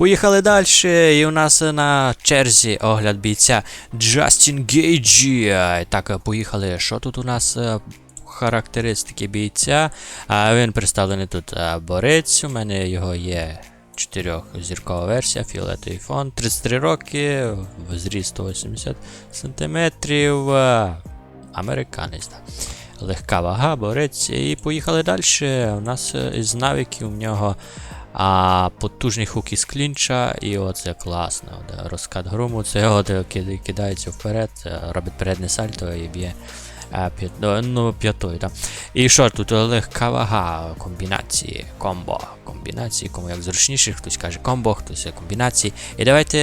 Поїхали далі. І у нас на черзі огляд бійця Джастін Гейджі. Так, поїхали. Що тут у нас? е, Характеристики бійця. А він представлений тут е, борець. У мене його є чотирьохзіркова версія, фіолетовий фон, 33 роки, зріст 180 сантиметрів. е, Американець. Легка вага, борець. І поїхали далі. У нас із навиків у нього а, потужний хук із клінча, і оце класно. От, розкат грому, це от е, кидається вперед, е, робить переднє сальто і б'є е, п'ят, ну, п'ятою. Да. І що тут? Легка вага, комбінації, комбо. Комбінації, кому як зручніше, хтось каже комбо, хтось комбінації. І давайте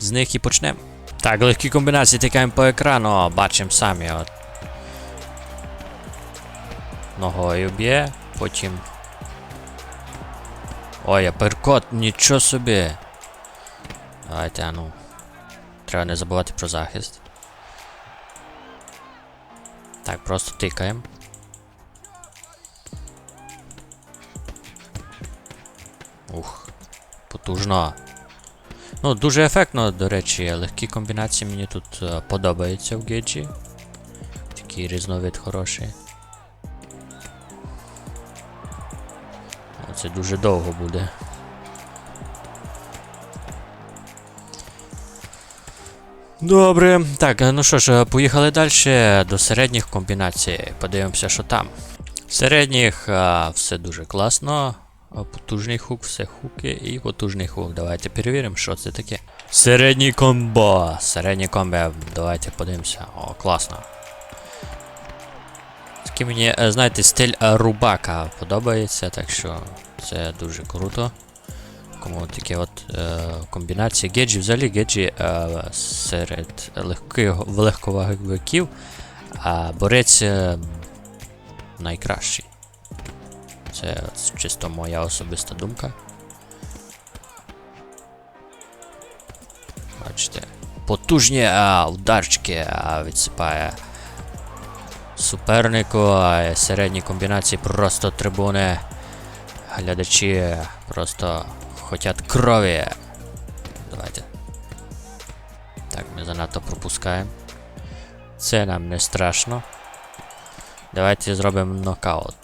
з них і почнемо. Так, легкі комбінації тикаємо по екрану, бачимо самі. От. Ногою б'є, потім. Ой, аперкот, нічого собі. Давайте, а ну. Треба не забувати про захист. Так, просто тикаємо. Ух, потужно. Ну, дуже ефектно, до речі, легкі комбінації мені тут е, подобаються в геджі. Такий різновид хороший. Це дуже довго буде. Добре. Так, ну що ж, поїхали далі до середніх комбінацій. Подивимося, що там. В середніх а, все дуже класно. Потужний хук, все хуки і потужний хук. Давайте перевіримо, що це таке. Середній комбо. Середнє комбо. Давайте подивимося. О, класно. Такий мені, е, знаєте, стиль е, рубака подобається, так що це дуже круто. Кому такі от е, комбінації геджі, взагалі геджі е, серед легких легковаговиків, а борець е, найкращий. Це чисто моя особиста думка. Бачите, потужні а, ударчики а, відсипає супернику, середні комбінації просто трибуни. Глядачі просто хотять крові. Давайте. Так, ми занадто пропускаємо. Це нам не страшно. Давайте зробимо нокаут.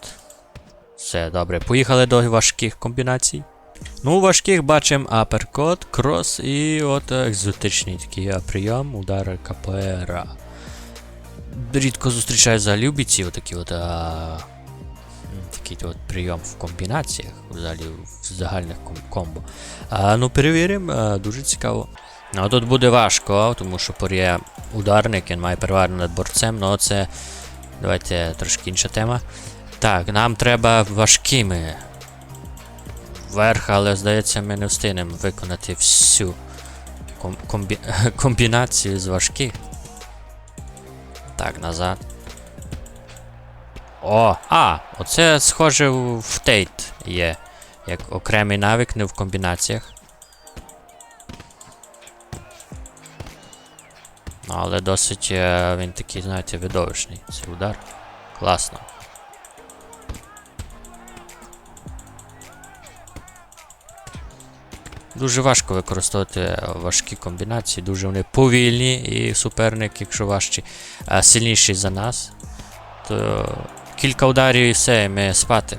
Все, добре. Поїхали до важких комбінацій. Ну, важких бачимо аперкот, крос і от екзотичний такий прийом, удар КПР. Рідко зустрічаю взагалі в бійці отакі от. А... Такий от прийом в комбінаціях, взагалі в загальних комбо. А, ну, перевіримо, дуже цікаво. Ну, тут буде важко, тому що порє ударник, він має перевагу над борцем, ну це. Давайте трошки інша тема. Так, нам треба важкими. Вверх, але здається, ми не встигнемо виконати всю комбі... комбінацію з важких. Так, назад. О! А! Оце схоже в Тейт є. Як окремий навик, не в комбінаціях. Ну, але досить е, він такий, знаєте, видовищний. Цей удар. Класно. Дуже важко використовувати важкі комбінації, дуже вони повільні, і суперник, якщо важчий, сильніший за нас, то кілька ударів і все, і ми спати.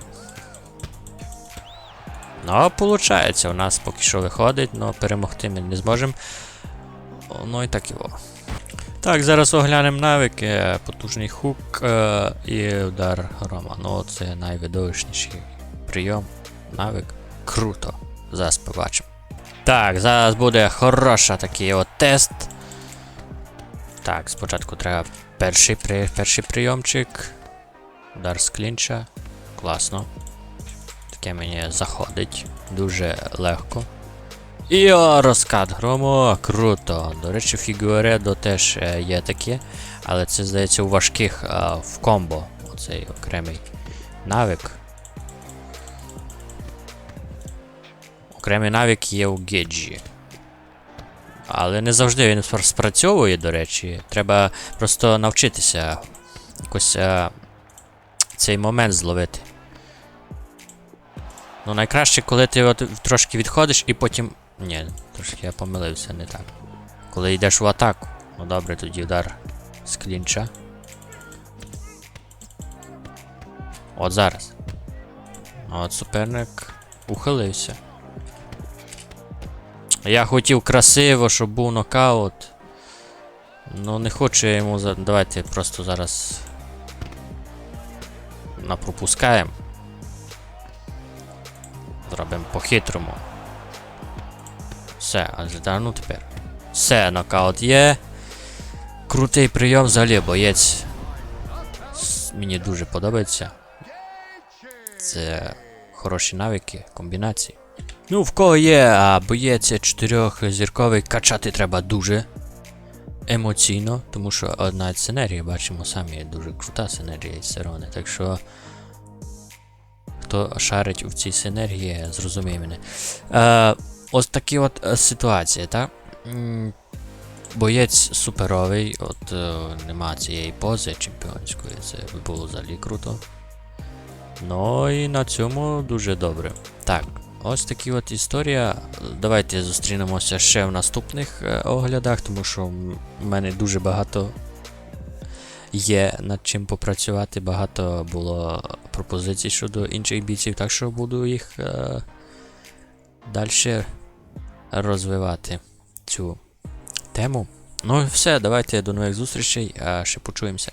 Ну, виходить, у нас поки що виходить, але перемогти ми не зможемо. Ну і так його. Так, зараз оглянемо навики, потужний хук е, і удар грома. Ну, це найвидовищніший прийом. Навик. Круто. Зараз побачимо. Так, зараз буде хороша такий от тест. Так, спочатку треба перший, при, перший прийомчик. Удар з клінча. Класно. Таке мені заходить. Дуже легко. І о, розкат грому, круто. До речі, Фігуередо теж е, є таке, але це здається у важких е, в комбо. Оцей окремий навик. Окремий навик є у Геджі. Але не завжди він спрацьовує, до речі. Треба просто навчитися якось е, цей момент зловити. Ну, найкраще, коли ти от трошки відходиш і потім. Ні, трошки я помилився, не так. Коли йдеш в атаку. Ну добре, тоді удар з клінча. От зараз. От суперник ухилився. Я хотів красиво, щоб був нокаут. Ну не хочу я йому за. Давайте просто зараз. Напропускаємо. Зробимо по-хитрому. Все, да, ну тепер. Все, нокаут є. Крутий прийом взагалі, боєць. Мені дуже подобається. Це хороші навики, комбінації. Ну, в кого є, а боєць чотирьохзірковий качати треба дуже емоційно, тому що одна синергія, бачимо самі, дуже крута синергія із Серони. Так що. Хто шарить в цій синергії, зрозуміє мене. Е, ось такі от е, ситуації, так? Боєць суперовий, от е, нема цієї пози чемпіонської, це було взагалі круто. Ну і на цьому дуже добре. Так, ось такі от історія. Давайте зустрінемося ще в наступних е, оглядах, тому що в мене дуже багато є над чим попрацювати. Багато було пропозицій щодо інших бійців, так що буду їх е, далі розвивати цю тему. Ну і все, давайте до нових зустрічей, а ще почуємося.